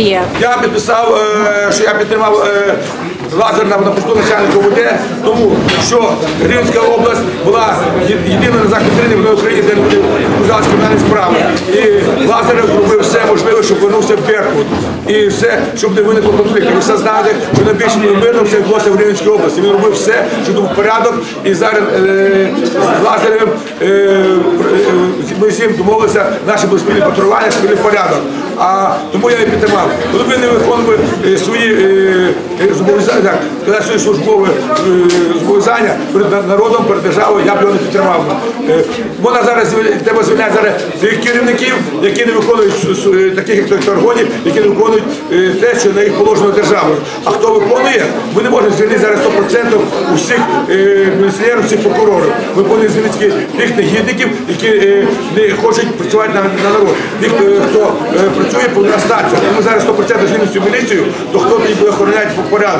міліції. Я підписав, е, що я підтримав е, лазер на, посту начальника ОВД, тому що Рівненська область була є- єдина на захід України в Україні, де буде розпочалися кримінальні справи. І Лазарев зробив все можливе, щоб вернувся Беркут. І все, щоб не виникло конфлікту. Ви все знаєте, що найбільше мирно все відбулося в Рівненській області. Він робив все, щоб був порядок. І зараз е, з Лазаревим е, е, ми всім домовилися, наші були спільні спільний порядок. А тому я і підтримав. Коли ви не виконували е, свої е, е, зобов'язання, так, сказати, свої службові е, зобов'язання перед народом, перед державою, я б його не підтримав. Е, Вона зараз звіль- треба звільняти зараз тих керівників, які не виконують е, таких як той Таргонів, які не виконують е, те, що на їх положено державою. А хто виконує, ми не можемо звільнити зараз 100% усіх е, міліціонерів, всіх прокурорів. Ми повинні звільнити тих негідників, які е, не хочуть працювати на, на народ. Тих, е, хто е, працює, повинен статися. Ми зараз 100% звільнимо цю міліцію, то хто тоді буде охороняти порядок.